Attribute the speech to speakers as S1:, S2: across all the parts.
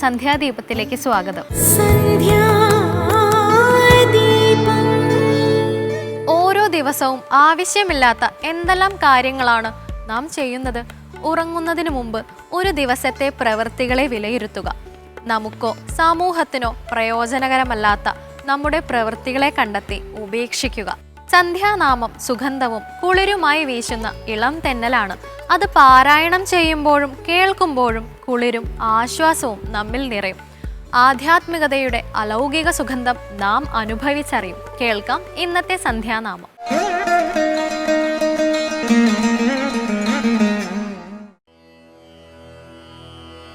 S1: സന്ധ്യാദീപത്തിലേക്ക് സ്വാഗതം. ഓരോ ദിവസവും ആവശ്യമില്ലാത്ത എന്തെല്ലാം കാര്യങ്ങളാണ് നാം ചെയ്യുന്നത്? ഉറങ്ങുന്നതിന് മുമ്പ് ഒരു ദിവസത്തെ പ്രവൃത്തികളെ വിലയിരുത്തുക. നമുക്കോ സമൂഹത്തിനോ പ്രയോജനകരമല്ലാത്ത നമ്മുടെ പ്രവൃത്തികളെ കണ്ടെത്തി ഉപേക്ഷിക്കുക. സന്ധ്യാനാമം സുഗന്ധവും കുളിരുമായി വീശുന്ന ഇളം തെന്നലാണ്. അത് പാരായണം ചെയ്യുമ്പോഴും കേൾക്കുമ്പോഴും കുളിരും ആശ്വാസവും നമ്മിൽ നിറയും. ആധ്യാത്മികതയുടെ അലൗകിക സുഗന്ധം നാം അനുഭവിച്ചറിയും. കേൾക്കാം ഇന്നത്തെ സന്ധ്യാനാമം.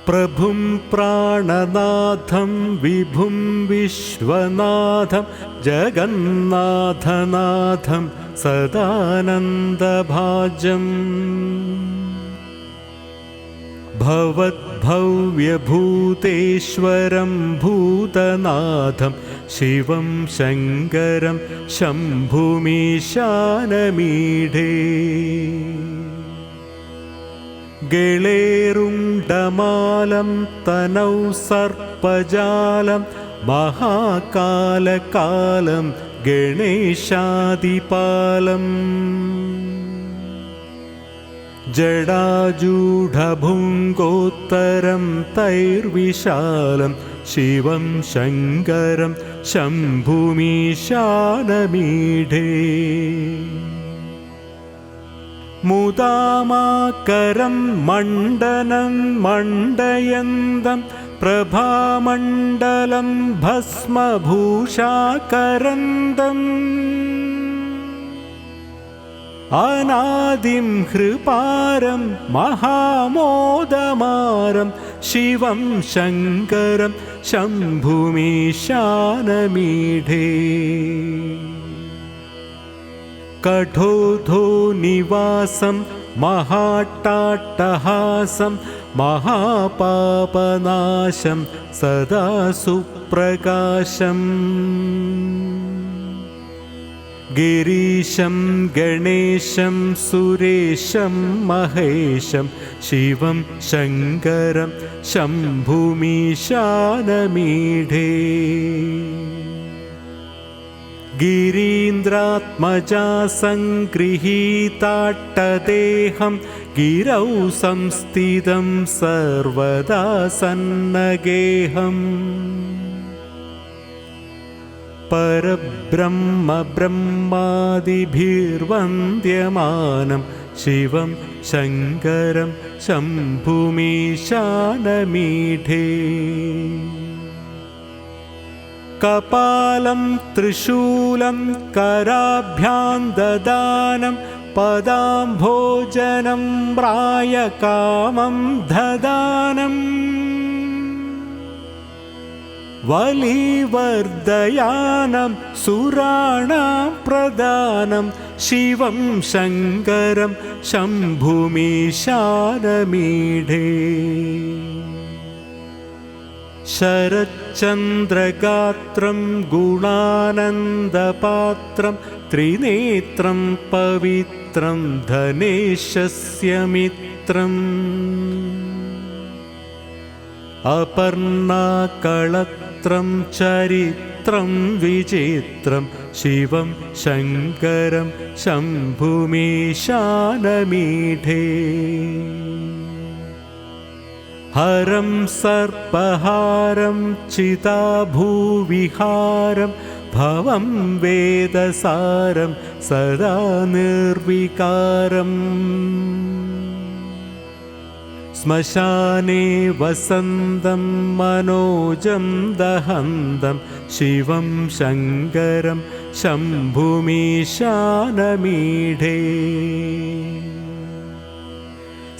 S2: പ്രഭും പ്രാണനാഥം വിഭും വിശ്വനാഥം ജഗന്നാഥനാഥം സദാനന്ദഭാജം. ഭവദ്ഭവ്യഭൂതേശ്വരം ഭൂതനാഥം ശിവം ശങ്കരം ശംഭുമീശാനമീഢേ ഗളേറും ഡമാലം തനൗ സർപ്പജാലം മഹാകാലകാലം ഗണേശാദിപാലം ജഡാജൂഢഭുങ്കോത്തരം തൈർവിശാലം ശിവം ശങ്കരം ശംഭുമീശാനമീഢേ മുതാമാക്കരം മണ്ഡനം മണ്ഡയന്തം പ്രഭാമണ്ഡലം ഭസ്മഭൂഷാകരന്തम् അനാദിം ഹൃപാരം മഹാമോദമാരം ശിവം ശങ്കരം ശംഭുമീശാനമീഢേ निवासं महाट्टाट्टहासं महापापनाशं सदा सुप्रकाशम् गिरीशं गणेशं सुरेशं महेशं शिवं शङ्करं शम्भुमीशानमीढे गिरीन्द्रात्मजा सङ्गृहीताट्टदेहं गिरौ संस्थितं सर्वदा सन्नगेहम्। परब्रह्म ब्रह्मादिभिर्वन्द्यमानं शिवं शङ्करं शम्भुमीशानमीढे कपालं त्रिशूलं कराभ्यां ददानं पदाम्भोजनं प्रायकामं ददानम् वलिवर्धयानं सुराणां प्रदानं शिवं शङ्करं शम्भुमीशानमीढे शरच्चन्द्रगात्रं गुणानन्दपात्रं त्रिनेत्रं पवित्रं धनेशस्य मित्रम् अपर्णाकळत्रं चरित्रं विचित्रं शिवं शङ्करं शम्भुमीशानमीढे हरं सर्पहारं चिताभूविहारं भवं वेदसारं सदा निर्विकारम् श्मशाने वसन्तं मनोजं दहन्तं शिवं शङ्करं शम्भुमीशानमीढे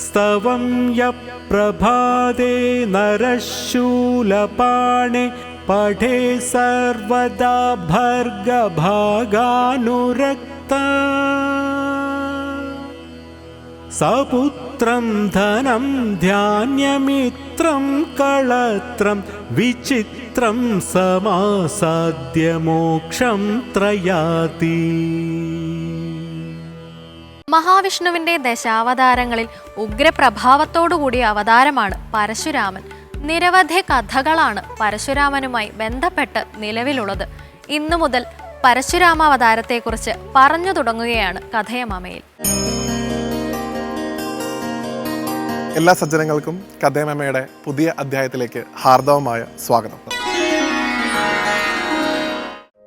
S2: स्तवं यः प्रभाते नरशूलपाणे पठे सर्वदा भर्गभागानुरक्ता। सपुत्रं धनं ध्यान्यमित्रं कळत्रं विचित्रं समासाद्य मोक्षं त्रयाति
S1: മഹാവിഷ്ണുവിന്റെ ദശാവതാരങ്ങളിൽ ഉഗ്രപ്രഭാവത്തോടുകൂടിയ അവതാരമാണ് പരശുരാമൻ. നിരവധി കഥകളാണ് പരശുരാമനുമായി ബന്ധപ്പെട്ട് നിലവിലുള്ളത്. ഇന്നു മുതൽ പരശുരാമാവതാരത്തെക്കുറിച്ച് പറഞ്ഞു തുടങ്ങുകയാണ് കഥയമാമയിൽ
S3: എല്ലാ സജ്ജനങ്ങൾക്കും കഥയമമ്മയുടെ പുതിയ അധ്യായത്തിലേക്ക് ഹാർദവമായ സ്വാഗതം.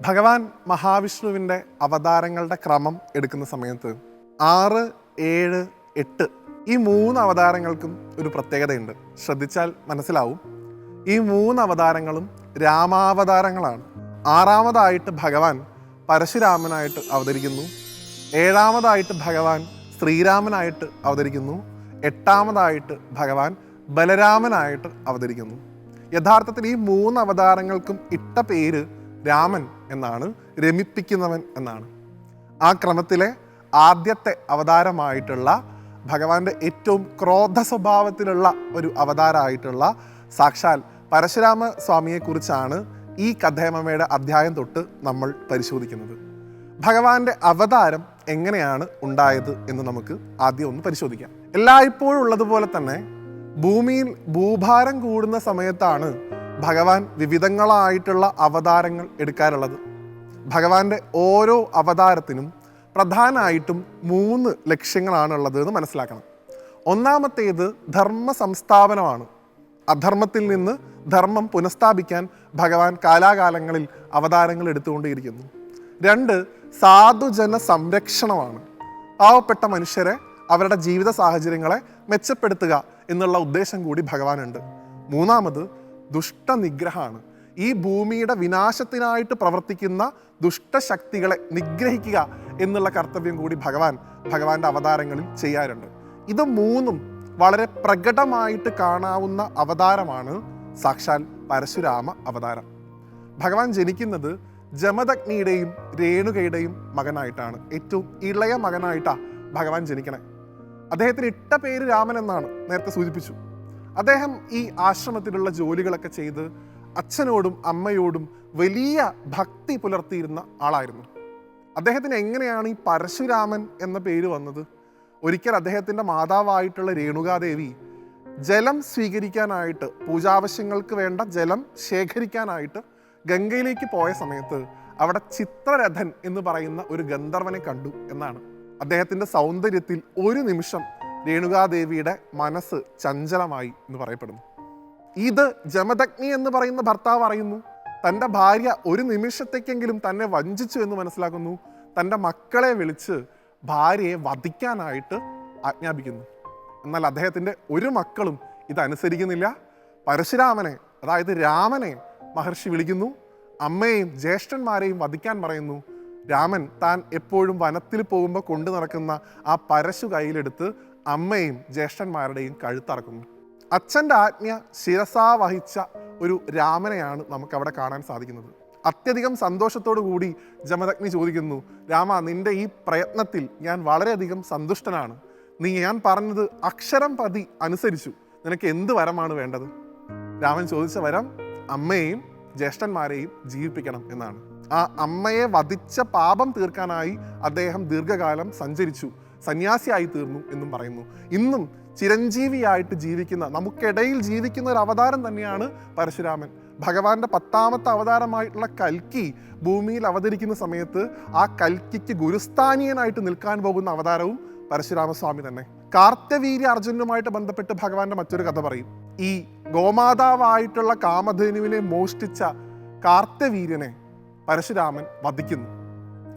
S3: ഭഗവാൻ മഹാവിഷ്ണുവിന്റെ അവതാരങ്ങളുടെ ക്രമം എടുക്കുന്ന സമയത്ത് ആറ് ഏഴ് എട്ട് ഈ മൂന്ന് അവതാരങ്ങൾക്കും ഒരു പ്രത്യേകതയുണ്ട്. ശ്രദ്ധിച്ചാൽ മനസ്സിലാവും. ഈ മൂന്ന് അവതാരങ്ങളും രാമാവതാരങ്ങളാണ്. ആറാമതായിട്ട് ഭഗവാൻ പരശുരാമനായിട്ട് അവതരിക്കുന്നു. ഏഴാമതായിട്ട് ഭഗവാൻ ശ്രീരാമനായിട്ട് അവതരിക്കുന്നു. എട്ടാമതായിട്ട് ഭഗവാൻ ബലരാമനായിട്ട് അവതരിക്കുന്നു. യഥാർത്ഥത്തിൽ ഈ മൂന്ന് അവതാരങ്ങൾക്കും ഇട്ട പേര് രാമൻ എന്നാണ് രമിപ്പിക്കുന്നവൻ എന്നാണ്. ആ ക്രമത്തിലെ ആദ്യത്തെ അവതാരമായിട്ടുള്ള ഭഗവാന്റെ ഏറ്റവും ക്രോധ സ്വഭാവത്തിലുള്ള ഒരു അവതാരമായിട്ടുള്ള സാക്ഷാൽ പരശുരാമ സ്വാമിയെക്കുറിച്ചാണ് ഈ കഥേമമ്മയുടെ അധ്യായം തൊട്ട് നമ്മൾ പരിശോധിക്കുന്നത്. ഭഗവാന്റെ അവതാരം എങ്ങനെയാണ് ഉണ്ടായത് എന്ന് നമുക്ക് ആദ്യം ഒന്ന് പരിശോധിക്കാം. എല്ലായ്പ്പോഴും ഉള്ളതുപോലെ തന്നെ ഭൂമിയിൽ ഭൂഭാരം കൂടുന്ന സമയത്താണ് ഭഗവാൻ വിവിധങ്ങളായിട്ടുള്ള അവതാരങ്ങൾ എടുക്കാറുള്ളത്. ഭഗവാന്റെ ഓരോ അവതാരത്തിനും പ്രധാനമായിട്ടും മൂന്ന് ലക്ഷ്യങ്ങളാണുള്ളത് എന്ന് മനസ്സിലാക്കണം. ഒന്നാമത്തേത് ധർമ്മ സംസ്ഥാപനമാണ് അധർമ്മത്തിൽ നിന്ന് ധർമ്മം പുനഃസ്ഥാപിക്കാൻ ഭഗവാൻ കാലാകാലങ്ങളിൽ അവതാരങ്ങൾ എടുത്തുകൊണ്ടേയിരിക്കുന്നു രണ്ട് സാധുജന സംരക്ഷണമാണ്. പാവപ്പെട്ട മനുഷ്യരെ അവരുടെ ജീവിത സാഹചര്യങ്ങളെ മെച്ചപ്പെടുത്തുക എന്നുള്ള ഉദ്ദേശം കൂടി ഭഗവാനുണ്ട്. മൂന്നാമത് ദുഷ്ടനിഗ്രഹമാണ്. ഈ ഭൂമിയുടെ വിനാശത്തിനായിട്ട് പ്രവർത്തിക്കുന്ന ദുഷ്ടശക്തികളെ നിഗ്രഹിക്കുക എന്നുള്ള കർത്തവ്യം കൂടി ഭഗവാൻ ഭഗവാന്റെ അവതാരങ്ങളിൽ ചെയ്യാറുണ്ട്. ഇത് മൂന്നും വളരെ പ്രകടമായിട്ട് കാണാവുന്ന അവതാരമാണ് സാക്ഷാൽ പരശുരാമ അവതാരം. ഭഗവാൻ ജനിക്കുന്നത് ജമദഗ്നിയുടെയും രേണുകയുടെയും മകനായിട്ടാണ്. ഏറ്റവും ഇളയ മകനായിട്ടാണ് ഭഗവാൻ ജനിക്കണേ. അദ്ദേഹത്തിന് ഇട്ട പേര് രാമൻ എന്നാണ് നേരത്തെ സൂചിപ്പിച്ചു. അദ്ദേഹം ഈ ആശ്രമത്തിലുള്ള ജോലികളൊക്കെ ചെയ്ത് അച്ഛനോടും അമ്മയോടും വലിയ ഭക്തി പുലർത്തിയിരുന്ന ആളായിരുന്നു. അദ്ദേഹത്തിന് എങ്ങനെയാണ് ഈ പരശുരാമൻ എന്ന പേര് വന്നത്? ഒരിക്കൽ അദ്ദേഹത്തിന്റെ മാതാവായിട്ടുള്ള രേണുകാദേവി ജലം സ്വീകരിക്കാനായിട്ട് പൂജാവശ്യങ്ങൾക്ക് വേണ്ട ജലം ശേഖരിക്കാനായിട്ട് ഗംഗയിലേക്ക് പോയ സമയത്ത് അവിടെ ചിത്രരഥൻ എന്ന് പറയുന്ന ഒരു ഗന്ധർവനെ കണ്ടു എന്നാണ്. അദ്ദേഹത്തിന്റെ സൗന്ദര്യത്തിൽ ഒരു നിമിഷം രേണുകാദേവിയുടെ മനസ്സ് ചഞ്ചലമായി എന്ന് പറയപ്പെടുന്നു. ഇത് ജമദഗ്നി എന്ന് പറയുന്ന ഭർത്താവ് അറിയുന്നു. തന്റെ ഭാര്യ ഒരു നിമിഷത്തേക്കെങ്കിലും തന്നെ വഞ്ചിച്ചു എന്ന് മനസ്സിലാക്കുന്നു. തന്റെ മക്കളെ വിളിച്ച് ഭാര്യയെ വധിക്കാനായിട്ട് ആജ്ഞാപിക്കുന്നു. എന്നാൽ അദ്ദേഹത്തിന്റെ ഒരു മക്കളും ഇതനുസരിക്കുന്നില്ല. പരശുരാമനെ അതായത് രാമനെ മഹർഷി വിളിക്കുന്നു. അമ്മയെയും ജ്യേഷ്ഠന്മാരെയും വധിക്കാൻ പറയുന്നു. രാമൻ താൻ എപ്പോഴും വനത്തിൽ പോകുമ്പോൾ കൊണ്ടു നടക്കുന്ന ആ പരശു കയ്യിലെടുത്ത് അമ്മയും ജ്യേഷ്ഠന്മാരുടെയും കഴുത്തറക്കുന്നു. അച്ഛന്റെ ആജ്ഞ ശിരസാ വഹിച്ച ഒരു രാമനെയാണ് നമുക്ക് അവിടെ കാണാൻ സാധിക്കുന്നത്. അത്യധികം സന്തോഷത്തോടു കൂടി ജമദഗ്നി ചോദിക്കുന്നു രാമ നിന്റെ ഈ പ്രയത്നത്തിൽ ഞാൻ വളരെയധികം സന്തുഷ്ടനാണ്. നീ ഞാൻ പറഞ്ഞത് അക്ഷരം പതി അനുസരിച്ചു. നിനക്ക് എന്ത് വരമാണ് വേണ്ടത്? രാമൻ ചോദിച്ച വരം അമ്മയെയും ജ്യേഷ്ഠന്മാരെയും ജീവിപ്പിക്കണം എന്നാണ്. ആ അമ്മയെ വധിച്ച പാപം തീർക്കാനായി അദ്ദേഹം ദീർഘകാലം സഞ്ചരിച്ചു സന്യാസിയായി തീർന്നു എന്നും പറയുന്നു. ഇന്നും ചിരഞ്ജീവിയായിട്ട് ജീവിക്കുന്ന നമുക്കിടയിൽ ജീവിക്കുന്ന ഒരു അവതാരം തന്നെയാണ് പരശുരാമൻ. ഭഗവാന്റെ പത്താമത്തെ അവതാരമായിട്ടുള്ള കൽക്കി ഭൂമിയിൽ അവതരിക്കുന്ന സമയത്ത് ആ കൽക്കിക്ക് ഗുരുസ്ഥാനീയനായിട്ട് നിൽക്കാൻ പോകുന്ന അവതാരവും പരശുരാമസ്വാമി തന്നെ. കാർത്തവീര്യ അർജുനുമായിട്ട് ബന്ധപ്പെട്ട് ഭഗവാന്റെ മറ്റൊരു കഥ പറയും. ഈ ഗോമാതാവായിട്ടുള്ള കാമധേനുവിനെ മോഷ്ടിച്ച കാർത്തവീര്യനെ പരശുരാമൻ വധിക്കുന്നു.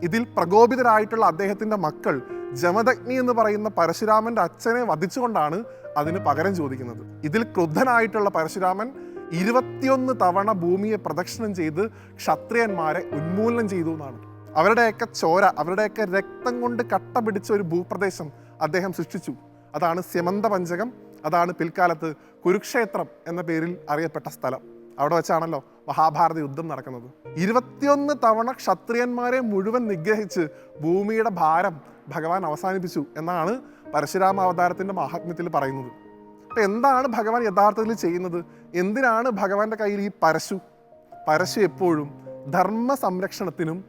S3: ഇതിൽ പ്രകോപിതരായിട്ടുള്ള അദ്ദേഹത്തിന്റെ മക്കൾ ജമദഗ്നി എന്ന് പറയുന്ന പരശുരാമന്റെ അച്ഛനെ വധിച്ചുകൊണ്ടാണ് അതിന് പകരം ചോദിക്കുന്നത്. ഇതിൽ ക്രുദ്ധനായിട്ടുള്ള പരശുരാമൻ ഇരുപത്തിയൊന്ന് തവണ ഭൂമിയെ പ്രദക്ഷിണം ചെയ്ത് ക്ഷത്രിയന്മാരെ ഉന്മൂലനം ചെയ്തു എന്നാണ്. അവരുടെയൊക്കെ ചോര അവരുടെയൊക്കെ രക്തം കൊണ്ട് കട്ട പിടിച്ച ഒരു ഭൂപ്രദേശം അദ്ദേഹം സൃഷ്ടിച്ചു. അതാണ് സ്യമന്ത പഞ്ചകം അതാണ് പിൽക്കാലത്ത് കുരുക്ഷേത്രം എന്ന പേരിൽ അറിയപ്പെട്ട സ്ഥലം. അവിടെ വെച്ചാണല്ലോ മഹാഭാരത യുദ്ധം നടക്കുന്നത്. ഇരുപത്തിയൊന്ന് തവണ ക്ഷത്രിയന്മാരെ മുഴുവൻ നിഗ്രഹിച്ച് ഭൂമിയുടെ ഭാരം ഭഗവാൻ അവസാനിപ്പിച്ചു എന്നാണ് പരശുരാമ അവതാരത്തിന്റെ മഹാത്മ്യത്തിൽ പറയുന്നത്. അപ്പൊ എന്താണ് ഭഗവാൻ യഥാർത്ഥത്തിൽ ചെയ്യുന്നത്? എന്തിനാണ് ഭഗവാന്റെ കയ്യിൽ ഈ പരശു? പരശു എപ്പോഴും ധർമ്മ സംരക്ഷണത്തിനും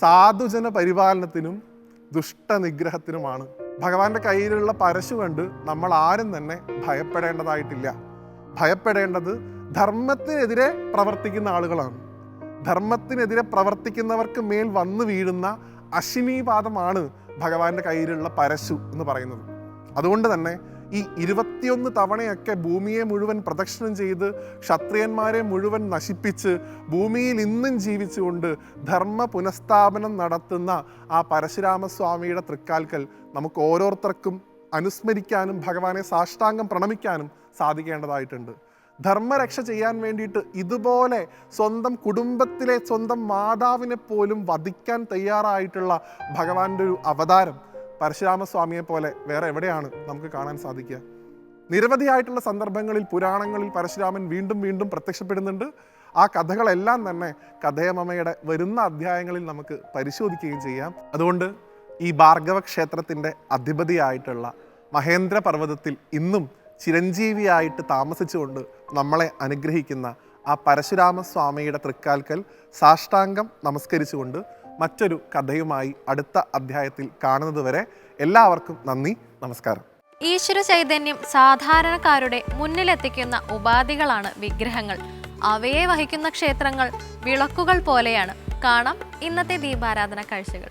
S3: സാധുജന പരിപാലനത്തിനും ദുഷ്ടനിഗ്രഹത്തിനുമാണ്. ഭഗവാന്റെ കയ്യിലുള്ള പരശു കണ്ട് നമ്മൾ ആരും തന്നെ ഭയപ്പെടേണ്ടതായിട്ടില്ല. ഭയപ്പെടേണ്ടത് ധർമ്മത്തിനെതിരെ പ്രവർത്തിക്കുന്ന ആളുകളാണ്. ധർമ്മത്തിനെതിരെ പ്രവർത്തിക്കുന്നവർക്ക് മേൽ വന്നു വീഴുന്ന അശിനീപാതമാണ് ഭഗവാന്റെ കയ്യിലുള്ള പരശു എന്ന് പറയുന്നത്. അതുകൊണ്ട് തന്നെ ഈ ഇരുപത്തിയൊന്ന് തവണയൊക്കെ ഭൂമിയെ മുഴുവൻ പ്രദക്ഷിണം ചെയ്ത് ക്ഷത്രിയന്മാരെ മുഴുവൻ നശിപ്പിച്ച് ഭൂമിയിൽ ഇന്നും ജീവിച്ചുകൊണ്ട് ധർമ്മ പുനഃസ്ഥാപനം നടത്തുന്ന ആ പരശുരാമസ്വാമിയുടെ തൃക്കാൽക്കൽ നമുക്ക് ഓരോരുത്തർക്കും അനുസ്മരിക്കാനും ഭഗവാനെ സാഷ്ടാംഗം പ്രണമിക്കാനും സാധിക്കേണ്ടതായിട്ടുണ്ട്. ധർമ്മരക്ഷ ചെയ്യാൻ വേണ്ടിയിട്ട് ഇതുപോലെ സ്വന്തം കുടുംബത്തിലെ സ്വന്തം മാതാവിനെ പോലും വധിക്കാൻ തയ്യാറായിട്ടുള്ള ഭഗവാന്റെ ഒരു അവതാരം പരശുരാമസ്വാമിയെ പോലെ വേറെ എവിടെയാണ് നമുക്ക് കാണാൻ സാധിക്കുക? നിരവധിയായിട്ടുള്ള സന്ദർഭങ്ങളിൽ പുരാണങ്ങളിൽ പരശുരാമൻ വീണ്ടും വീണ്ടും പ്രത്യക്ഷപ്പെടുന്നുണ്ട്. ആ കഥകളെല്ലാം തന്നെ കഥയമമ്മയുടെ വരുന്ന അധ്യായങ്ങളിൽ നമുക്ക് പരിശോധിക്കുകയും ചെയ്യാം. അതുകൊണ്ട് ഈ ഭാർഗവ ക്ഷേത്രത്തിന്റെ അധിപതിയായിട്ടുള്ള മഹേന്ദ്ര പർവതത്തിൽ ഇന്നും ചിരഞ്ജീവിയായിട്ട് താമസിച്ചുകൊണ്ട് നമ്മളെ അനുഗ്രഹിക്കുന്ന ആ പരശുരാമ സ്വാമിയുടെ തൃക്കാൽക്കൽ സാഷ്ടാംഗം നമസ്കരിച്ചുകൊണ്ട് മറ്റൊരു കഥയുമായി അടുത്ത അധ്യായത്തിൽ കാണുന്നതുവരെ എല്ലാവർക്കും നന്ദി നമസ്കാരം.
S1: ഈശ്വര ചൈതന്യം സാധാരണക്കാരുടെ മുന്നിലെത്തിക്കുന്ന ഉപാധികളാണ് വിഗ്രഹങ്ങൾ. അവയെ വഹിക്കുന്ന ക്ഷേത്രങ്ങൾ വിളക്കുകൾ പോലെയാണ്. കാണാം ഇന്നത്തെ ദീപാരാധന കാഴ്ചകൾ.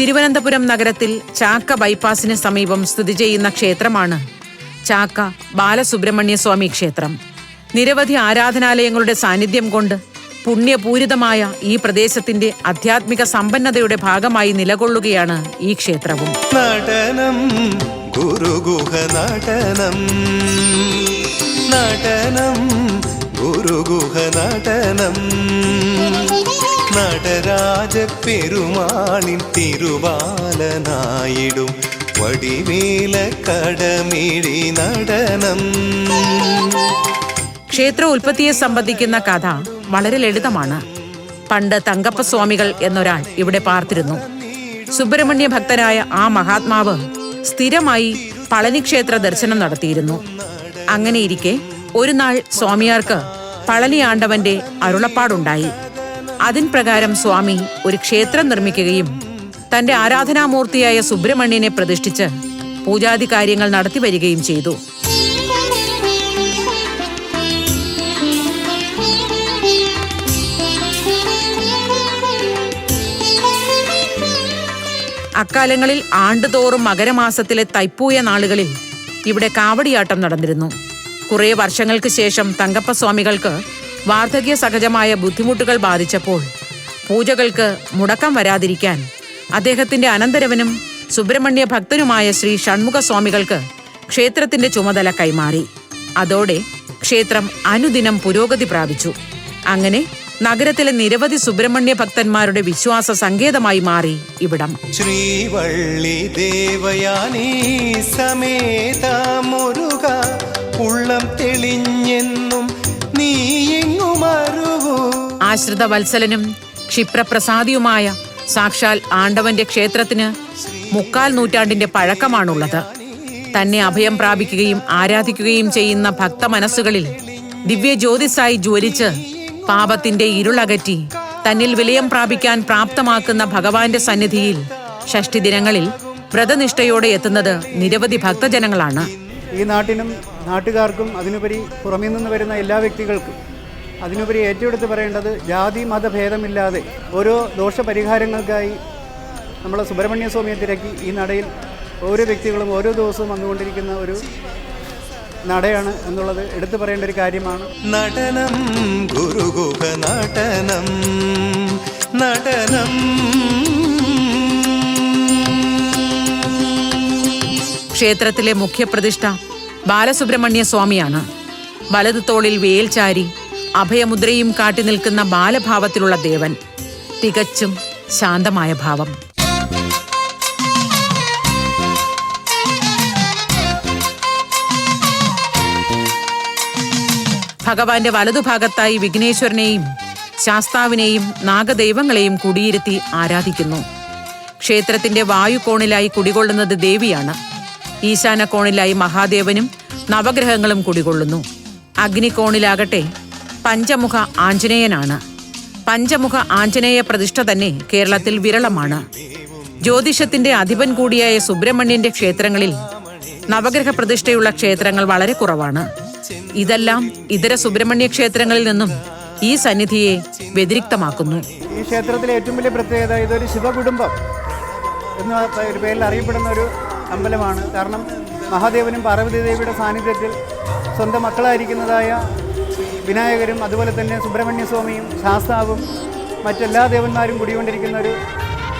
S4: തിരുവനന്തപുരം നഗരത്തിൽ ചാക്ക ബൈപ്പാസിന് സമീപം സ്ഥിതി ചെയ്യുന്ന ക്ഷേത്രമാണ് ചാക്ക ബാലസുബ്രഹ്മണ്യ സ്വാമി ക്ഷേത്രം. നിരവധി ആരാധനാലയങ്ങളുടെ സാന്നിധ്യം കൊണ്ട് പുണ്യപൂരിതമായ ഈ പ്രദേശത്തിന്റെ ആധ്യാത്മിക സമ്പന്നതയുടെ ഭാഗമായി നിലകൊള്ളുകയാണ് ഈ ക്ഷേത്രവും.
S5: നടനം ഗുരുഗുഹ നടനം. നടനം ഗുരുഗുഹ നടനം. നടരാജ പെരുമാണിൻ തിരുവാലനായിടും വടിവേല കടമിഴി നടനം.
S4: ക്ഷേത്ര ഉൽപ്പത്തിയെ സംബന്ധിക്കുന്ന കഥ വളരെ ലളിതമാണ്. പണ്ട് തങ്കപ്പ സ്വാമികൾ എന്നൊരാൾ ഇവിടെ പാർത്തിരുന്നു. സുബ്രഹ്മണ്യ ഭക്തരായ ആ മഹാത്മാവ് സ്ഥിരമായി പളനി ക്ഷേത്ര ദർശനം നടത്തിയിരുന്നു. അങ്ങനെയിരിക്കെ ഒരു നാൾ സ്വാമിയാർക്ക് പളനി ആണ്ടവന്റെ അരുളപ്പാടുണ്ടായി. അതിൻ പ്രകാരം സ്വാമി ഒരു ക്ഷേത്രം നിർമ്മിക്കുകയും തന്റെ ആരാധനാമൂർത്തിയായ സുബ്രഹ്മണ്യനെ പ്രതിഷ്ഠിച്ച് പൂജാതി കാര്യങ്ങൾ നടത്തി വരികയും ചെയ്തു. അക്കാലങ്ങളിൽ ആണ്ടുതോറും മകരമാസത്തിലെ തൈപ്പൂയ നാളുകളിൽ ഇവിടെ കാവടിയാട്ടം നടന്നിരുന്നു. കുറെ വർഷങ്ങൾക്ക് ശേഷം തങ്കപ്പ സ്വാമികൾക്ക് വാർദ്ധക്യ സഹജമായ ബുദ്ധിമുട്ടുകൾ ബാധിച്ചപ്പോൾ പൂജകൾക്ക് മുടക്കം വരാതിരിക്കാൻ അദ്ദേഹത്തിന്റെ അനന്തരവനും സുബ്രഹ്മണ്യ ഭക്തനുമായ ശ്രീ ഷൺമുഖ സ്വാമികൾക്ക് ക്ഷേത്രത്തിന്റെ ചുമതല കൈമാറി. അതോടെ ക്ഷേത്രം അനുദിനം പുരോഗതി പ്രാപിച്ചു. അങ്ങനെ നഗരത്തിലെ നിരവധി സുബ്രഹ്മണ്യ ഭക്തന്മാരുടെ വിശ്വാസ സങ്കേതമായി മാറി ഇവിടം.
S5: ശ്രീവള്ളി ദേവയാനീ സമേത മുരുക ഉള്ളം തെളിഞ്ഞെന്നും നീ
S4: ആശ്രിത വത്സലനും ക്ഷിപ്രപ്രസാദിയുമായ സാക്ഷാൽ ആണ്ടവന്റെ ക്ഷേത്രത്തിന് മുക്കാൽ നൂറ്റാണ്ടിന്റെ പഴക്കമാണുള്ളത്. തന്നെ അഭയം പ്രാപിക്കുകയും ആരാധിക്കുകയും ചെയ്യുന്ന ഭക്ത മനസ്സുകളിൽ ദിവ്യ ജ്യോതിസായി ജ്വലിച്ച് പാപത്തിന്റെ ഇരുളകറ്റി. തന്നിൽ വിലയം പ്രാപിക്കാൻ പ്രാപ്തമാക്കുന്ന ഭഗവാന്റെ സന്നിധിയിൽ ഷഷ്ടി ദിനങ്ങളിൽ വ്രതനിഷ്ഠയോടെ എത്തുന്നത് നിരവധി ഭക്തജനങ്ങളാണ്.
S6: ഈ നാട്ടിനും നാട്ടുകാർക്കും അതിനുപരി പുറമേ നിന്ന് വരുന്ന എല്ലാ വ്യക്തികൾക്കും അതിനുപരി ഏറ്റെടുത്ത് പറയേണ്ടത് ജാതി മതഭേദമില്ലാതെ ഓരോ ദോഷപരിഹാരങ്ങൾക്കായി നമ്മളെ സുബ്രഹ്മണ്യ സ്വാമിയെ തിരക്കി ഈ നടയിൽ ഓരോ വ്യക്തികളും ഓരോ ദിവസവും വന്നുകൊണ്ടിരിക്കുന്ന ഒരു നടയാണ് എന്നുള്ളത് എടുത്തു പറയേണ്ട ഒരു കാര്യമാണ്.
S5: നടനം ഗുരുഗുഹ നടനം നടനം.
S4: ക്ഷേത്രത്തിലെ മുഖ്യപ്രതിഷ്ഠ ബാലസുബ്രഹ്മണ്യ സ്വാമിയാണ്. വലതു തോളിൽ വേൽ ചാരി അഭയമുദ്രയും കാട്ടി നിൽക്കുന്ന ബാലഭാവത്തിലുള്ള ദേവൻ. തികച്ചും ശാന്തമായ ഭാവം. ഭഗവാന്റെ വലതുഭാഗത്തായി വിഘ്നേശ്വരനെയും ശാസ്താവിനെയും നാഗദൈവങ്ങളെയും കുടിയിരുത്തി ആരാധിക്കുന്നു. ക്ഷേത്രത്തിന്റെ വായുകോണിലായി കുടികൊള്ളുന്നത് ദേവിയാണ്. ഈശാന കോണിലായി മഹാദേവനും നവഗ്രഹങ്ങളും കുടികൊള്ളുന്നു. അഗ്നികോണിലാകട്ടെ പഞ്ചമുഖ ആഞ്ജനേയനാണ്. പഞ്ചമുഖ ആഞ്ജനേയ പ്രതിഷ്ഠ തന്നെ കേരളത്തിൽ വിരളമാണ്. ജ്യോതിഷത്തിന്റെ അധിപൻ കൂടിയായ സുബ്രഹ്മണ്യന്റെ ക്ഷേത്രങ്ങളിൽ നവഗ്രഹ പ്രതിഷ്ഠയുള്ള ക്ഷേത്രങ്ങൾ വളരെ കുറവാണ്. ഇതെല്ലാം ഇതര സുബ്രഹ്മണ്യ ക്ഷേത്രങ്ങളിൽ നിന്നും ഈ സന്നിധിയെ വ്യതിരിക്തമാക്കുന്നു.
S6: ഈ ക്ഷേത്രത്തിലെ ഏറ്റവും വലിയ പ്രത്യേകത ഇതൊരു ശിവകുടുംബം എന്ന ഒരു പേരിൽ അറിയപ്പെടുന്ന ഒരു അമ്പലമാണ്. കാരണം മഹാദേവനും പാർവതി ദേവിയുടെ സാന്നിധ്യത്തിൽ സ്വന്തം മക്കളായിരിക്കുന്നതായ വിനായകരും അതുപോലെ തന്നെ സുബ്രഹ്മണ്യ സ്വാമിയും ശാസ്താവും മറ്റെല്ലാ ദേവന്മാരും കുടികൊണ്ടിരിക്കുന്ന ഒരു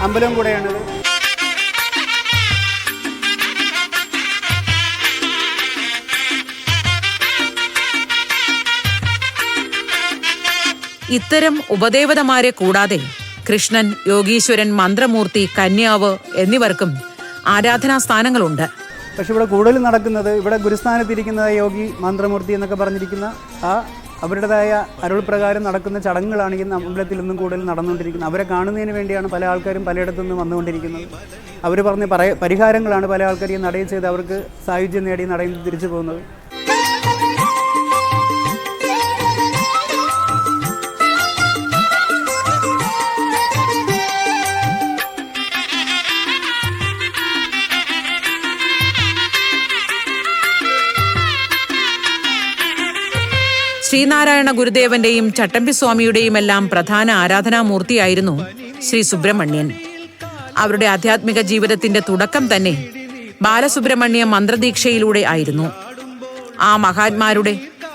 S6: അമ്പലം കൂടെയാണിത്.
S4: ഇത്തരം ഉപദേവതമാരെ കൂടാതെ കൃഷ്ണൻ യോഗീശ്വരൻ മന്ത്രമൂർത്തി കന്യാവ് എന്നിവർക്കും ആരാധനാ സ്ഥാനങ്ങളുണ്ട്.
S6: പക്ഷെ ഇവിടെ കൂടുതൽ നടക്കുന്നത് ഇവിടെ ഗുരുസ്ഥാനത്തിരിക്കുന്ന യോഗി മന്ത്രമൂർത്തി എന്നൊക്കെ പറഞ്ഞിരിക്കുന്ന ആ അവരുടേതായ അരുൾ പ്രകാരം നടക്കുന്ന ചടങ്ങുകളാണ് ഈ അമ്പലത്തിൽ നിന്നും കൂടുതൽ നടന്നുകൊണ്ടിരിക്കുന്നത്. അവരെ കാണുന്നതിന് വേണ്ടിയാണ് പല ആൾക്കാരും പലയിടത്തു നിന്നും വന്നുകൊണ്ടിരിക്കുന്നത്. അവർ പറഞ്ഞ പരിഹാരങ്ങളാണ് പല ആൾക്കാരെയും നടയും ചെയ്ത് അവർക്ക് സായുജ്യം നേടി നടയും തിരിച്ചു പോകുന്നത്.
S4: ശ്രീനാരായണ ഗുരുദേവന്റെയും ചട്ടമ്പി സ്വാമിയുടെയും എല്ലാം പ്രധാന ആരാധനാമൂർത്തിയായിരുന്നു ശ്രീ സുബ്രഹ്മണ്യൻ. അവരുടെ ആധ്യാത്മിക ജീവിതത്തിന്റെ തുടക്കം തന്നെ ബാലസുബ്രഹ്മണ്യ മന്ത്രദീക്ഷയിലൂടെ ആയിരുന്നു. ആ മഹാത്മാരുടെ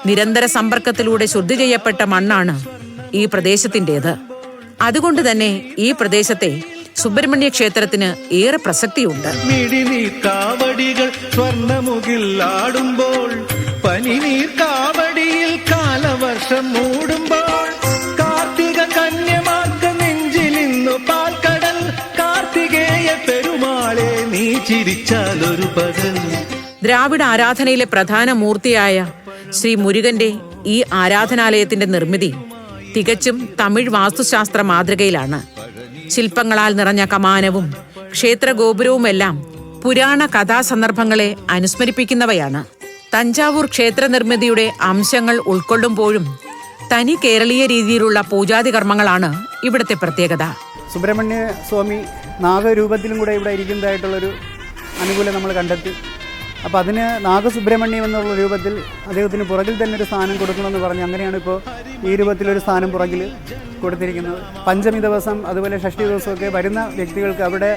S4: നിരന്തര സമ്പർക്കത്തിലൂടെ ശുദ്ധി ചെയ്യപ്പെട്ട മണ്ണാണ് ഈ പ്രദേശത്തിന്റെത് അതുകൊണ്ട് തന്നെ ഈ പ്രദേശത്തെ സുബ്രഹ്മണ്യ ക്ഷേത്രത്തിന് ഏറെ പ്രസക്തിയുണ്ട്.
S7: സ്വർണമുകിൽ ആടുമ്പോൾ മൂടുമ്പോൾ കാർത്തിക കന്യമാർക്ക് നെഞ്ചിലിന്നു പാൽക്കടൽ. കാർത്തികേയ പെരുമാളെ നീ ചിരിച്ചാലൊരു പകൽ.
S4: ദ്രാവിഡ ആരാധനയിലെ പ്രധാന മൂർത്തിയായ ശ്രീ മുരുകന്റെ ഈ ആരാധനാലയത്തിന്റെ നിർമ്മിതി തികച്ചും തമിഴ് വാസ്തുശാസ്ത്ര മാതൃകയിലാണ്. ശില്പങ്ങളാൽ നിറഞ്ഞ കമാനവും ക്ഷേത്ര ഗോപുരവുമെല്ലാം പുരാണ കഥാസന്ദർഭങ്ങളെ അനുസ്മരിപ്പിക്കുന്നവയാണ്. തഞ്ചാവൂർ ക്ഷേത്ര നിർമ്മിതിയുടെ അംശങ്ങൾ ഉൾക്കൊള്ളുമ്പോഴും തനി കേരളീയ രീതിയിലുള്ള പൂജാതി കർമ്മങ്ങളാണ് ഇവിടുത്തെ പ്രത്യേകത.
S6: സുബ്രഹ്മണ്യ സ്വാമി നാഗരൂപത്തിലും കൂടെ ഇവിടെ ഇരിക്കുന്നതായിട്ടുള്ളൊരു അനുകൂലം നമ്മൾ കണ്ടെത്തി. അപ്പോൾ അതിന് നാഗസുബ്രഹ്മണ്യം എന്നുള്ള രൂപത്തിൽ അദ്ദേഹത്തിന് പുറകിൽ തന്നെ ഒരു സ്ഥാനം കൊടുക്കണമെന്ന് പറഞ്ഞ് അങ്ങനെയാണ് ഇപ്പോൾ ഈ രൂപത്തിലൊരു സ്ഥാനം പുറകിൽ കൊടുത്തിരിക്കുന്നത്. പഞ്ചമി ദിവസം അതുപോലെ ഷഷ്ടി ദിവസമൊക്കെ വരുന്ന വ്യക്തികൾക്ക് അവിടെ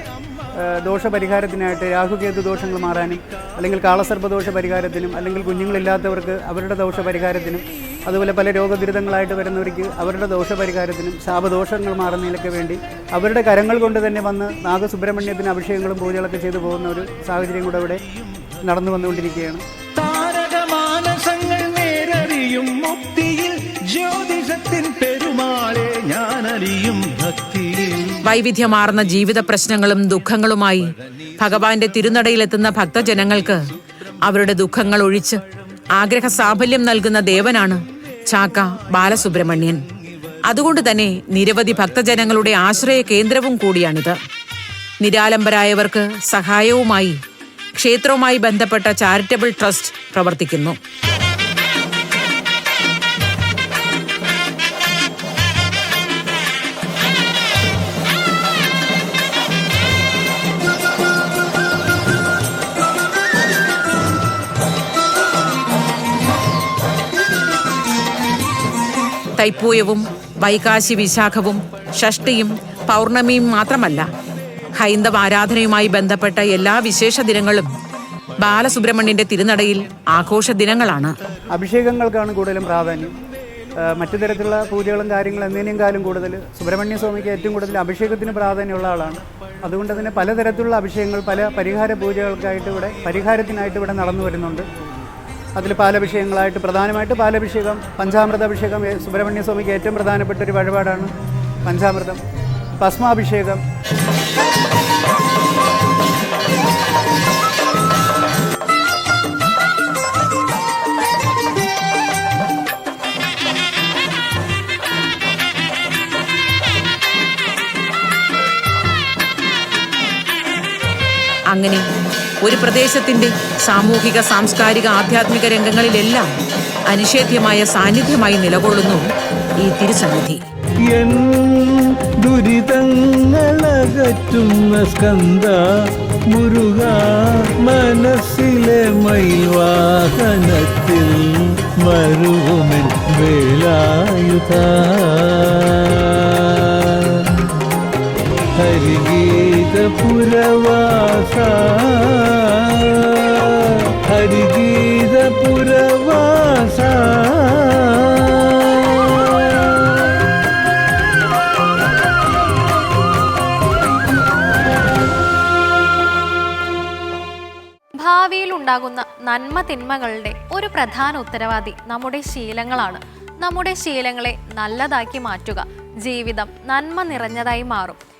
S6: ദോഷപരിഹാരത്തിനായിട്ട് രാഹുകേതു ദോഷങ്ങൾ മാറാനും അല്ലെങ്കിൽ കാളസർപ്പദോഷ പരിഹാരത്തിനും അല്ലെങ്കിൽ കുഞ്ഞുങ്ങളില്ലാത്തവർക്ക് അവരുടെ ദോഷപരിഹാരത്തിനും അതുപോലെ പല രോഗദുരിതങ്ങളായിട്ട് വരുന്നവർക്ക് അവരുടെ ദോഷപരിഹാരത്തിനും ശാപദോഷങ്ങൾ മാറുന്നതിനൊക്കെ വേണ്ടി അവരുടെ കരങ്ങൾ കൊണ്ട് തന്നെ വന്ന് നാഗസുബ്രഹ്മണ്യത്തിന് അഭിഷേകങ്ങളും പൂജകളൊക്കെ ചെയ്തു പോകുന്ന ഒരു സാഹചര്യം കൂടെ അവിടെ നടന്നു വന്നുകൊണ്ടിരിക്കുകയാണ്.
S4: വൈവിധ്യമാർന്ന ജീവിത പ്രശ്നങ്ങളും ദുഃഖങ്ങളുമായി ഭഗവാന്റെ തിരുനടയിലെത്തുന്ന ഭക്തജനങ്ങൾക്ക് അവരുടെ ദുഃഖങ്ങൾ ഒഴിച്ച് ആഗ്രഹ സാഫല്യം നൽകുന്ന ദേവനാണ് ചാക്ക ബാലസുബ്രഹ്മണ്യൻ. അതുകൊണ്ട് തന്നെ നിരവധി ഭക്തജനങ്ങളുടെ ആശ്രയ കേന്ദ്രവും കൂടിയാണിത്. നിരാലംബരായവർക്ക് സഹായവുമായി ക്ഷേത്രവുമായി ബന്ധപ്പെട്ട ചാരിറ്റബിൾ ട്രസ്റ്റ് പ്രവർത്തിക്കുന്നു. തൈപ്പൂയവും വൈകാശി വിശാഖവും ഷഷ്ടിയും പൗർണമിയും മാത്രമല്ല ഹൈന്ദവ ആരാധനയുമായി ബന്ധപ്പെട്ട എല്ലാ വിശേഷ ദിനങ്ങളും ബാലസുബ്രഹ്മണ്യന്റെ തിരുനടയിൽ ആഘോഷ ദിനങ്ങളാണ്.
S6: അഭിഷേകങ്ങൾക്കാണ് കൂടുതലും പ്രാധാന്യം. മറ്റു തരത്തിലുള്ള പൂജകളും കാര്യങ്ങളും എന്നതിനേക്കാളും കൂടുതൽ സുബ്രഹ്മണ്യ സ്വാമിക്ക് ഏറ്റവും കൂടുതൽ അഭിഷേകത്തിന് പ്രാധാന്യമുള്ള ആളാണ്. അതുകൊണ്ട് തന്നെ പലതരത്തിലുള്ള അഭിഷേകങ്ങൾ പല പരിഹാര പൂജകൾക്കായിട്ട് ഇവിടെ പരിഹാരത്തിനായിട്ട് ഇവിടെ നടന്നു വരുന്നുണ്ട്. അതിൽ പാലഭിഷേകങ്ങളായിട്ട് പ്രധാനമായിട്ട് പാലഭിഷേകം പഞ്ചാമൃത അഭിഷേകം ഏ- സുബ്രഹ്മണ്യ സ്വാമിക്ക് ഏറ്റവും പ്രധാനപ്പെട്ട ഒരു വഴിപാടാണ് പഞ്ചാമൃതം ഭസ്മാഭിഷേകം.
S4: അങ്ങനെ ഒരു പ്രദേശത്തിന്റെ സാമൂഹിക സാംസ്കാരിക ആധ്യാത്മിക രംഗങ്ങളിലെല്ലാം അനിഷേധ്യമായ സാന്നിധ്യമായി നിലകൊള്ളുന്നു ഈ തിരുസന്നിധി.
S7: ദുരിതങ്ങളകറ്റുന്ന സ്കന്ദ മുരുക മനസ്സിലെ മയിൽവാഹനത്തിൽ മരുവുമെൻ വേലായുധ. പുരവാസ ഹരിഗീത പുരവാസ
S1: ഭാവിയിൽ ഉണ്ടാകുന്ന നന്മ തിന്മകളുടെ ഒരു പ്രധാന ഉത്തരവാദി നമ്മുടെ ശീലങ്ങളാണ്. നമ്മുടെ ശീലങ്ങളെ നല്ലതാക്കി മാറ്റുക. ജീവിതം നന്മ നിറഞ്ഞതായി മാറും.